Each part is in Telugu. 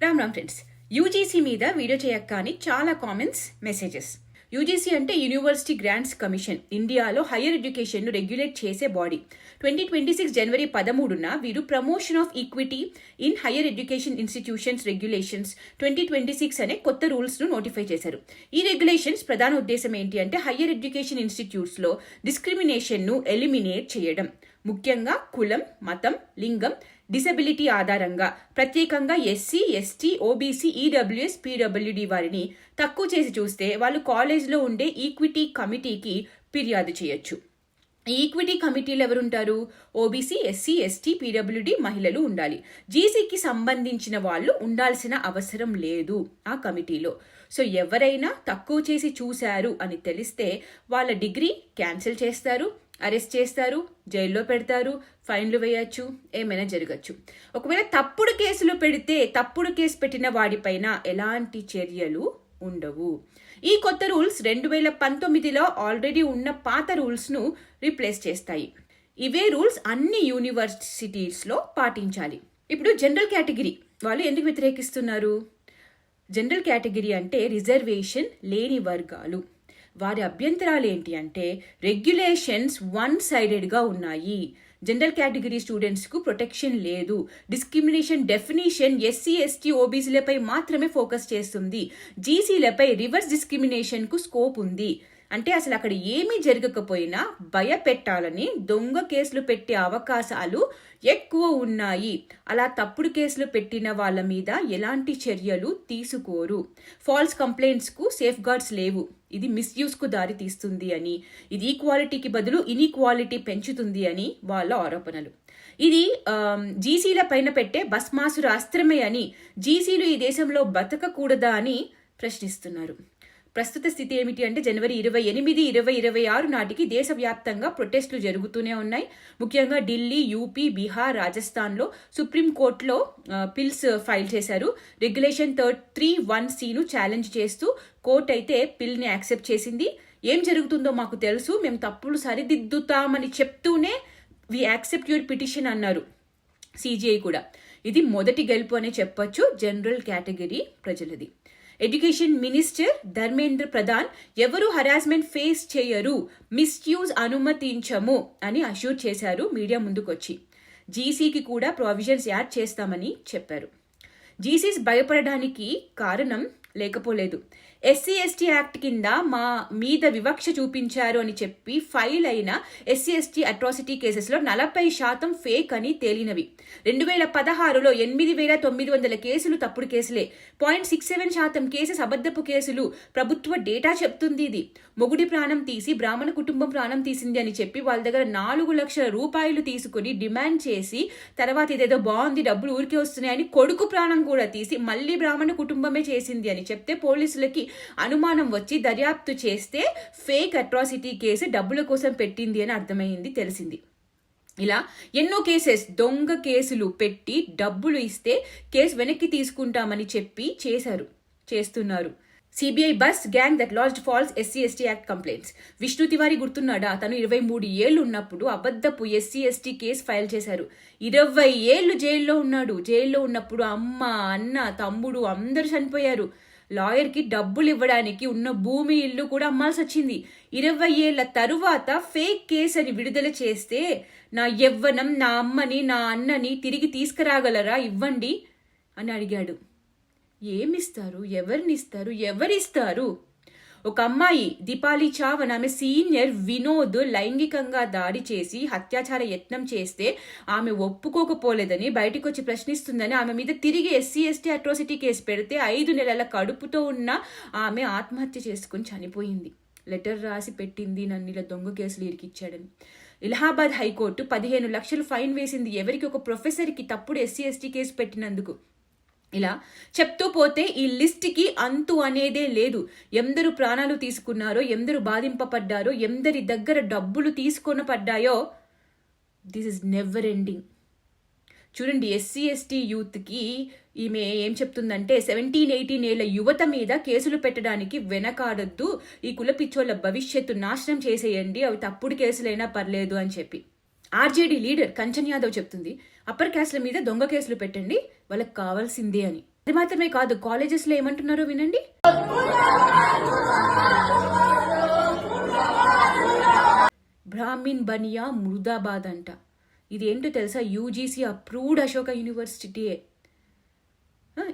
రామ్ రామ్ ఫ్రెండ్స్ యూజీసీ మీద వీడియో చేయక్క అని చాలా కామెంట్స్ మెసేజెస్ యూజీసీ అంటే యూనివర్సిటీ గ్రాంట్స్ కమిషన్ ఇండియాలో హైయర్ ఎడ్యుకేషన్ను రెగ్యులేట్ చేసే బాడీ. ట్వంటీ ట్వంటీ సిక్స్ జనవరి పదమూడున వీరు promotion of equity in higher education institutions regulations twenty twenty six అనే కొత్త రూల్స్ను నోటిఫై చేశారు. ఈ రెగ్యులేషన్స్ ప్రధాన ఉద్దేశం ఏంటి అంటే హైయర్ ఎడ్యుకేషన్ ఇన్స్టిట్యూట్స్లో డిస్క్రిమినేషన్ను ఎలిమినేట్ చేయడం. ముఖ్యంగా కులం మతం లింగం డిసెబిలిటీ ఆధారంగా ప్రత్యేకంగా SC ST OBC EWS PWD వారిని తక్కువ చేసి చూస్తే వాళ్ళు కాలేజ్లో ఉండే ఈక్విటీ కమిటీకి ఫిర్యాదు చేయొచ్చు. ఈక్విటీ కమిటీలు ఎవరుంటారు? ఓబీసీ ఎస్సీ ఎస్టీ పీడబ్ల్యూడి మహిళలు ఉండాలి. జీసీకి సంబంధించిన వాళ్ళు ఉండాల్సిన అవసరం లేదు ఆ కమిటీలో. సో ఎవరైనా తక్కువ చేసి చూశారు అని తెలిస్తే వాళ్ళ డిగ్రీ క్యాన్సిల్ చేస్తారు. అరెస్ట్ చేస్తారు జైల్లో పెడతారు ఫైన్లు వేయచ్చు ఏమైనా జరగచ్చు. ఒకవేళ తప్పుడు కేసులు పెడితే తప్పుడు కేసు పెట్టిన వాడిపైన ఎలాంటి చర్యలు ఉండవు. ఈ కొత్త రూల్స్ రెండు వేల పంతొమ్మిదిలో ఆల్రెడీ ఉన్న పాత రూల్స్ను రీప్లేస్ చేస్తాయి. ఇవే రూల్స్ అన్ని యూనివర్సిటీస్లో పాటించాలి. ఇప్పుడు జనరల్ కేటగిరీ వాళ్ళు ఎందుకు వ్యతిరేకిస్తున్నారు? జనరల్ కేటగిరీ అంటే రిజర్వేషన్ లేని వర్గాలు. వారి అభ్యంతరాలు ఏంటి అంటే రెగ్యులేషన్స్ వన్ సైడెడ్గా ఉన్నాయి. జనరల్ కేటగిరీ స్టూడెంట్స్కు ప్రొటెక్షన్ లేదు. డిస్క్రిమినేషన్ డెఫినేషన్ ఎస్సీ ఎస్టీ ఓబీసీలపై మాత్రమే ఫోకస్ చేస్తుంది. జీసీలపై రివర్స్ డిస్క్రిమినేషన్కు స్కోప్ ఉంది. అంటే అసలు అక్కడ ఏమీ జరగకపోయినా భయపెట్టాలని దొంగ కేసులు పెట్టే అవకాశాలు ఎక్కువ ఉన్నాయి. అలా తప్పుడు కేసులు పెట్టిన వాళ్ళ మీద ఎలాంటి చర్యలు తీసుకోరు. ఫాల్స్ కంప్లైంట్స్కు సేఫ్ గార్డ్స్ లేవు. ఇది మిస్యూస్కు దారి తీస్తుంది అని ఇది ఈక్వాలిటీకి బదులు ఇన్ఈక్వాలిటీ పెంచుతుంది అని వాళ్ళ ఆరోపణలు. ఇది జీసీల పైన పెట్టే భస్మాసుర అస్త్రమే అని జీసీలు ఈ దేశంలో బతకకూడదా అని ప్రశ్నిస్తున్నారు. ప్రస్తుత స్థితి ఏమిటి అంటే జనవరి ఇరవై ఎనిమిది ఇరవై ఇరవై ఆరు నాటికి దేశవ్యాప్తంగా ప్రొటెస్టులు జరుగుతూనే ఉన్నాయి. ముఖ్యంగా ఢిల్లీ యూపీ బీహార్ రాజస్థాన్లో సుప్రీంకోర్టులో పిల్స్ ఫైల్ చేశారు. రెగ్యులేషన్ థర్డ్ త్రీ వన్ సిను ఛాలెంజ్ చేస్తూ కోర్టు అయితే పిల్ని యాక్సెప్ట్ చేసింది. ఏం జరుగుతుందో మాకు తెలుసు. మేము తప్పులు సరిదిద్దుతామని చెప్తూనే వి యాక్సెప్ట్ యువర్ పిటిషన్ అన్నారు సిజిఐ కూడా. ఇది మొదటి గెలుపు అనే చెప్పొచ్చు. జనరల్ కేటగిరీ ప్రజలది. ఎడ్యుకేషన్ మినిస్టర్ ధర్మేంద్ర ప్రధాన్ ఎవరు హరాస్మెంట్ ఫేస్ చేయరు మిస్యూజ్ అనుమతించము అని అష్యూర్ చేశారు మీడియా ముందుకొచ్చి. జీసీకి కూడా ప్రావిజన్స్ యాడ్ చేస్తామని చెప్పారు. జీసీస్ భయపడడానికి కారణం లేకపోలేదు. ఎస్సీ ఎస్టీ యాక్ట్ కింద మా మీద వివక్ష చూపించారు అని చెప్పి ఫైల్ అయిన ఎస్సీ ఎస్టీ అట్రాసిటీ కేసెస్లో నలభై శాతం ఫేక్ అని తేలినవి. రెండు వేల పదహారులో ఎనిమిది వేల తొమ్మిది వందల కేసులు తప్పుడు కేసులే. పాయింట్ సిక్స్ సెవెన్ శాతం కేసెస్ అబద్ధపు కేసులు. ప్రభుత్వ డేటా చెప్తుంది ఇది. మొగుడి ప్రాణం తీసి బ్రాహ్మణ కుటుంబం ప్రాణం తీసింది అని చెప్పి వాళ్ళ దగ్గర నాలుగు లక్షల రూపాయలు తీసుకుని డిమాండ్ చేసి తర్వాత ఇదేదో బాగుంది డబ్బులు ఊరికే వస్తున్నాయని కొడుకు ప్రాణం కూడా తీసి మళ్ళీ బ్రాహ్మణ కుటుంబమే చేసింది అని చెప్తే పోలీసులకి అనుమానం వచ్చి దర్యాప్తు చేస్తే ఫేక్ అట్రాసిటీ కేసు డబ్బుల కోసం పెట్టింది అని అర్థమైంది తెలిసింది. ఇలా ఎన్నో కేసెస్ దొంగ కేసులు పెట్టి డబ్బులు ఇస్తే కేసు వెనక్కి తీసుకుంటామని చెప్పి చేశారు చేస్తున్నారు. CBI bus gang that last false SC ST act complaints. Vishnu Tiwari గుర్తున్నాడా? తను ఇరవై మూడు ఏళ్ళు ఉన్నప్పుడు అబద్ధపు ఎస్సీ ఎస్టీ కేసు ఫైల్ చేశారు. ఇరవై ఏళ్ళు జైల్లో ఉన్నాడు. జైల్లో ఉన్నప్పుడు అమ్మ అన్న తమ్ముడు అందరూ చనిపోయారు. లాయర్కి డబ్బులు ఇవ్వడానికి ఉన్న భూమి ఇల్లు కూడా అమ్మాల్సి వచ్చింది ఇరవై ఏళ్ళ తరువాత ఫేక్ కేసు అని విడుదల చేస్తే నా యవ్వనం నా అమ్మని నా అన్నని తిరిగి తీసుకురాగలరా? ఇవ్వండి అని అడిగాడు. ఏమిస్తారు? ఎవరినిస్తారు? ఎవరిస్తారు? ఒక అమ్మాయి దీపాలి చావన్ ఆమె సీనియర్ వినోద్ లైంగికంగా దాడి చేసి హత్యాచార యత్నం చేస్తే ఆమె ఒప్పుకోకపోలేదని బయటకు వచ్చి ప్రశ్నిస్తుందని ఆమె మీద తిరిగి ఎస్సీ ఎస్టీ అట్రాసిటీ కేసు పెడితే ఐదు నెలల కడుపుతో ఉన్న ఆమె ఆత్మహత్య చేసుకుని చనిపోయింది. లెటర్ రాసి పెట్టింది నన్ను ఇలా దొంగ కేసులు ఇరికిచ్చాడని. ఇలహాబాద్ హైకోర్టు పదిహేను లక్షలు ఫైన్ వేసింది. ఎవరికి? ఒక ప్రొఫెసర్కి తప్పుడు ఎస్సీ ఎస్టీ కేసు పెట్టినందుకు. ఇలా చెప్తూ పోతే ఈ లిస్ట్కి అంతు అనేదే లేదు. ఎందరు ప్రాణాలు తీసుకున్నారో ఎందరు బాధింపబడ్డారో ఎందరి దగ్గర డబ్బులు తీసుకొని పడ్డాయో దిస్ ఇస్ నెవర్ ఎండింగ్ చూడండి ఎస్సీ ఎస్టీ యూత్కి ఈమె ఏం చెప్తుందంటే సెవెంటీన్ ఎయిటీన్ ఏళ్ళ యువత మీద కేసులు పెట్టడానికి వెనకాడొద్దు. ఈ కుల పిచ్చోళ్ళ భవిష్యత్తు నాశనం చేసేయండి. అవి తప్పుడు కేసులైనా పర్లేదు అని చెప్పి. ఆర్జేడీ లీడర్ కంచన్ యాదవ్ చెప్తుంది అప్పర్ క్యాస్ట్ల మీద దొంగ కేసులు పెట్టండి వాళ్ళకి కావాల్సిందే అని. అది మాత్రమే కాదు కాలేజెస్లో ఏమంటున్నారో వినండి. బ్రాహ్మిన్ బనియా మురుదాబాద్ అంట. ఇది ఏంటో తెలుసా? యూజీసీ అప్రూవ్డ్ అశోక యూనివర్సిటీయే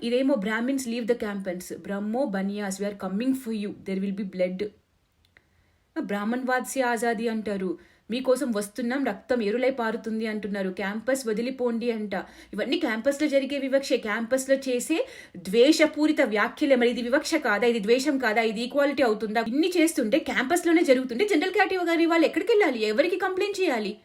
ఇదేమో Brahmins leave the campuses Brahmo Baniyas we are coming for you there will be blood Brahman వాద్సే ఆజాదీ అంటారు. మీకోసం వస్తున్నాం రక్తం ఎరులై పారుతుంది అంటున్నారు. క్యాంపస్ వదిలిపోండి అంట. ఇవన్నీ క్యాంపస్లో జరిగే వివక్షే. క్యాంపస్లో చేసే ద్వేషపూరిత వ్యాఖ్యలే మరి. ఇది వివక్ష కాదా? ఇది ద్వేషం కాదా? ఇది ఈక్వాలిటీ అవుతుందా? ఇన్ని చేస్తుంటే క్యాంపస్లోనే జరుగుతుంటే జనరల్ కేటగిరీ వాళ్ళు ఎక్కడికి వెళ్ళాలి? ఎవరికి కంప్లైంట్ చేయాలి?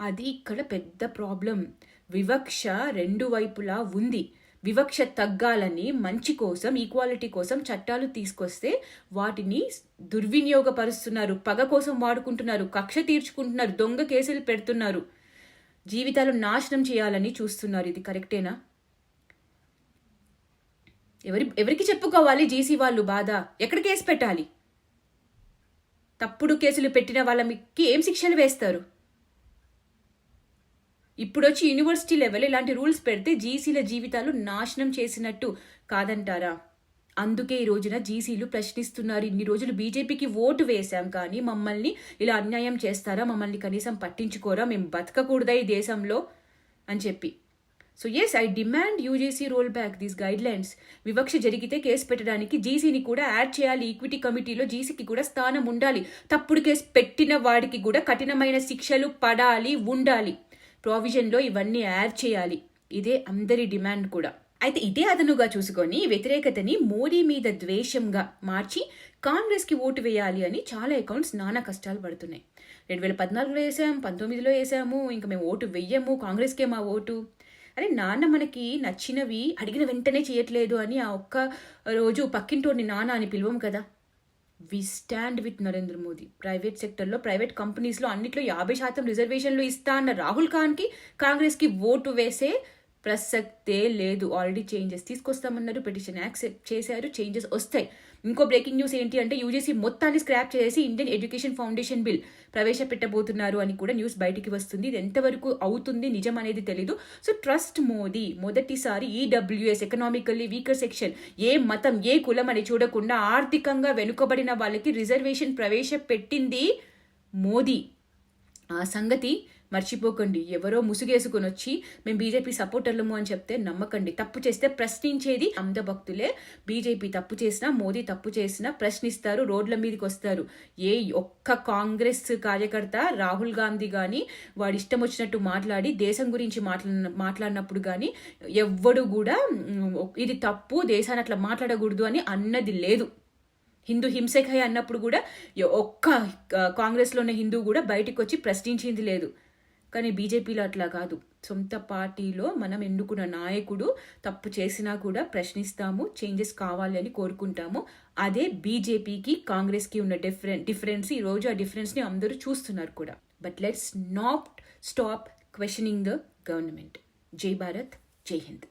అది ఇక్కడ పెద్ద ప్రాబ్లం వివక్ష రెండు వైపులా ఉంది. వివక్ష తగ్గాలని మంచి కోసం ఈక్వాలిటీ కోసం చట్టాలు తీసుకొస్తే వాటిని దుర్వినియోగపరుస్తున్నారు. పగ కోసం వాడుకుంటున్నారు. కక్ష తీర్చుకుంటున్నారు. దొంగ కేసులు పెడుతున్నారు. జీవితాలు నాశనం చేయాలని చూస్తున్నారు. ఇది కరెక్టేనా? ఎవరి ఎవరికి చెప్పుకోవాలి జీసీ వాళ్ళు బాధ? ఎక్కడ కేసు పెట్టాలి? తప్పుడు కేసులు పెట్టిన వాళ్ళకి ఏం శిక్షలు వేస్తారు? ఇప్పుడు వచ్చి యూనివర్సిటీ లెవెల్ ఇలాంటి రూల్స్ పెడితే జీసీల జీవితాలు నాశనం చేసినట్టు కాదంటారా? అందుకే ఈ రోజున జీసీలు ప్రశ్నిస్తున్నారు. ఇన్ని రోజులు బీజేపీకి ఓటు వేశాం కానీ మమ్మల్ని ఇలా అన్యాయం చేస్తారా? మమ్మల్ని కనీసం పట్టించుకోరా? మేము బతకకూడదా ఈ దేశంలో? అని చెప్పి. So yes I demand UGC roll back these guidelines వివక్ష జరిగితే కేసు పెట్టడానికి జీసీని కూడా యాడ్ చేయాలి. ఈక్విటీ కమిటీలో జీసీకి కూడా స్థానం ఉండాలి. తప్పుడు కేసు పెట్టిన వాడికి కూడా కఠినమైన శిక్షలు పడాలి ఉండాలి. ప్రావిజన్లో ఇవన్నీ యాడ్ చేయాలి. ఇదే అందరి డిమాండ్ కూడా. అయితే ఇదే అదనుగా చూసుకొని వ్యతిరేకతని మోడీ మీద ద్వేషంగా మార్చి కాంగ్రెస్కి ఓటు వేయాలి అని చాలా అకౌంట్స్ నానా కష్టాలు పడుతున్నాయి. రెండు వేల పద్నాలుగులో వేసాం పంతొమ్మిదిలో వేసాము ఇంకా మేము ఓటు వెయ్యము కాంగ్రెస్కే మా ఓటు. అరే నాన్న మనకి నచ్చినవి అడిగిన వెంటనే చేయట్లేదు అని ఆ ఒక్క రోజు పక్కింటోడిని నాన్న అని పిలువం కదా. We stand with Narendra Modi private సెక్టర్లో ప్రైవేట్ కంపెనీస్లో అన్నిట్లో యాభై శాతం రిజర్వేషన్లు ఇస్తా అన్న రాహుల్ ఖాన్కి కాంగ్రెస్కి ఓటు వేసే ప్రసక్తే లేదు. ఆల్రెడీ చేంజెస్ తీసుకొస్తామన్నారు పిటిషన్ యాక్సెప్ట్ చేశారు చేంజెస్ వస్తాయి. ఇంకో బ్రేకింగ్ న్యూస్ ఏంటి అంటే యూజీసీ మొత్తాన్ని స్క్రాప్ చేసి ఇండియన్ ఎడ్యుకేషన్ ఫౌండేషన్ బిల్ ప్రవేశపెట్టబోతున్నారు అని కూడా న్యూస్ బయటికి వస్తుంది. ఇది ఎంతవరకు అవుతుంది నిజం అనేది తెలీదు. సో ట్రస్ట్ మోదీ మొదటిసారి ఈడబ్ల్యూఎస్ ఎకనామికల్లీ వీకర్ సెక్షన్ ఏ మతం ఏ కులం అని చూడకుండా ఆర్థికంగా వెనుకబడిన వాళ్ళకి రిజర్వేషన్ ప్రవేశపెట్టింది మోదీ. ఆ సంగతి మర్చిపోకండి. ఎవరో ముసుగేసుకుని వచ్చి మేము బీజేపీ సపోర్టర్లము అని చెప్తే నమ్మకండి. తప్పు చేస్తే ప్రశ్నించేది అంధ భక్తులే బీజేపీ తప్పు చేసినా మోదీ తప్పు చేసినా ప్రశ్నిస్తారు రోడ్ల మీదకి వస్తారు ఏ ఒక్క కాంగ్రెస్ కార్యకర్త రాహుల్ గాంధీ కానీ వాడి ఇష్టం వచ్చినట్టు మాట్లాడి దేశం గురించి మాట్లా మాట్లాడినప్పుడు కానీ ఎవ్వడు కూడా ఇది తప్పు దేశాన్ని అట్లా మాట్లాడకూడదు అని అన్నది లేదు. హిందూ హింసకై అన్నప్పుడు కూడా ఒక్క కాంగ్రెస్లో ఉన్న హిందూ కూడా బయటకు వచ్చి ప్రశ్నించింది లేదు. కానీ బీజేపీలో అట్లా కాదు. సొంత పార్టీలో మనం ఎన్నుకున్న నాయకుడు తప్పు చేసినా కూడా ప్రశ్నిస్తాము చేంజెస్ కావాలి అని కోరుకుంటాము. అదే బీజేపీకి కాంగ్రెస్కి ఉన్న డిఫరెన్ డిఫరెన్స్ ఈ రోజు ఆ డిఫరెన్స్ని అందరూ చూస్తున్నారు కూడా. But let's not stop questioning the government జై భారత్ జై హింద్.